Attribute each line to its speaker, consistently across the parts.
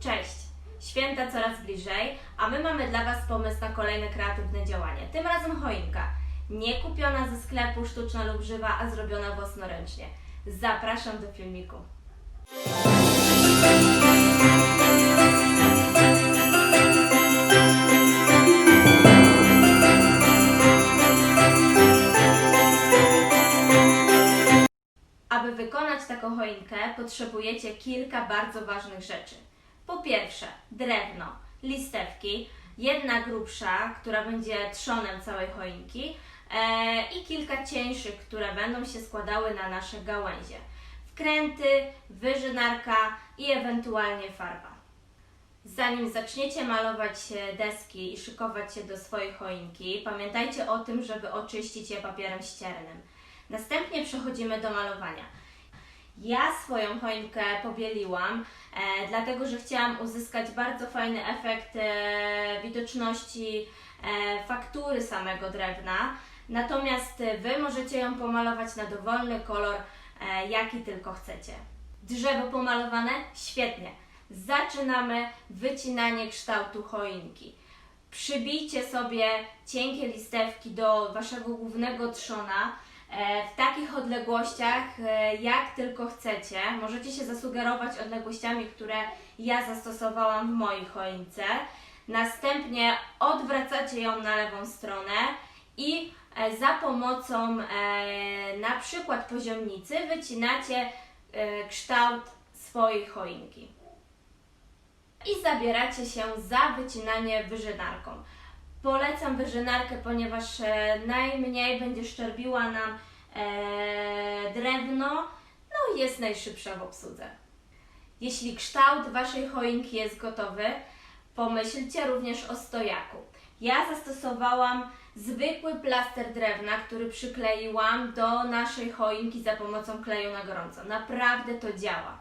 Speaker 1: Cześć! Święta coraz bliżej, a my mamy dla Was pomysł na kolejne kreatywne działanie. Tym razem choinka. Nie kupiona ze sklepu, sztuczna lub żywa, a zrobiona własnoręcznie. Zapraszam do filmiku. Aby wykonać taką choinkę, potrzebujecie kilka bardzo ważnych rzeczy. Po pierwsze, drewno, listewki, jedna grubsza, która będzie trzonem całej choinki e, i kilka cieńszych, które będą się składały na nasze gałęzie. Wkręty, wyżynarka i ewentualnie farba. Zanim zaczniecie malować deski i szykować się do swojej choinki, pamiętajcie o tym, żeby oczyścić je papierem ściernym. Następnie przechodzimy do malowania. Ja swoją choinkę pobieliłam, e, dlatego że chciałam uzyskać bardzo fajny efekt e, widoczności e, faktury samego drewna. Natomiast Wy możecie ją pomalować na dowolny kolor, e, jaki tylko chcecie. Drzewo pomalowane? Świetnie. Zaczynamy wycinanie kształtu choinki. Przybijcie sobie cienkie listewki do Waszego głównego trzona w takich odległościach, e, jak tylko chcecie. Możecie się zasugerować odległościami, które ja zastosowałam w mojej choince. Następnie odwracacie ją na lewą stronę i e, za pomocą e, na przykład poziomnicy wycinacie e, kształt swojej choinki i zabieracie się za wycinanie wyżynarką. Polecam wyżynarkę, ponieważ e, najmniej będzie szczerbiła nam e, drewno, no i jest najszybsza w obsłudze. Jeśli kształt Waszej choinki jest gotowy, pomyślcie również o stojaku. Ja zastosowałam zwykły plaster drewna, który przykleiłam do naszej choinki za pomocą kleju na gorąco. Naprawdę to działa.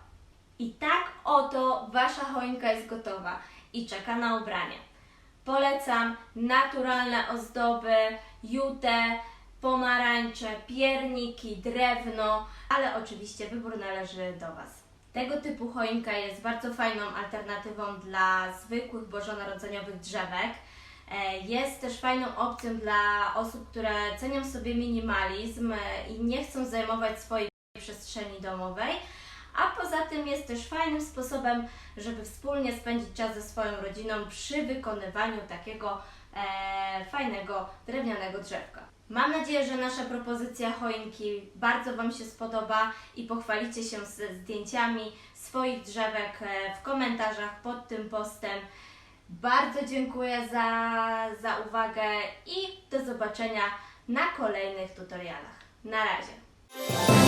Speaker 1: I tak oto Wasza choinka jest gotowa i czeka na ubranie. Polecam naturalne ozdoby, jutę, pomarańcze, pierniki, drewno, ale oczywiście wybór należy do Was. Tego typu choinka jest bardzo fajną alternatywą dla zwykłych bożonarodzeniowych drzewek. E, Jest też fajną opcją dla osób, które cenią sobie minimalizm e, i nie chcą zajmować swojej przestrzeni domowej, a poza tym jest też fajnym sposobem, żeby wspólnie spędzić czas ze swoją rodziną przy wykonywaniu takiego e, fajnego drewnianego drzewka. Mam nadzieję, że nasza propozycja choinki bardzo Wam się spodoba i pochwalicie się ze zdjęciami swoich drzewek e, w komentarzach pod tym postem. Bardzo dziękuję za, za uwagę i do zobaczenia na kolejnych tutorialach. Na razie.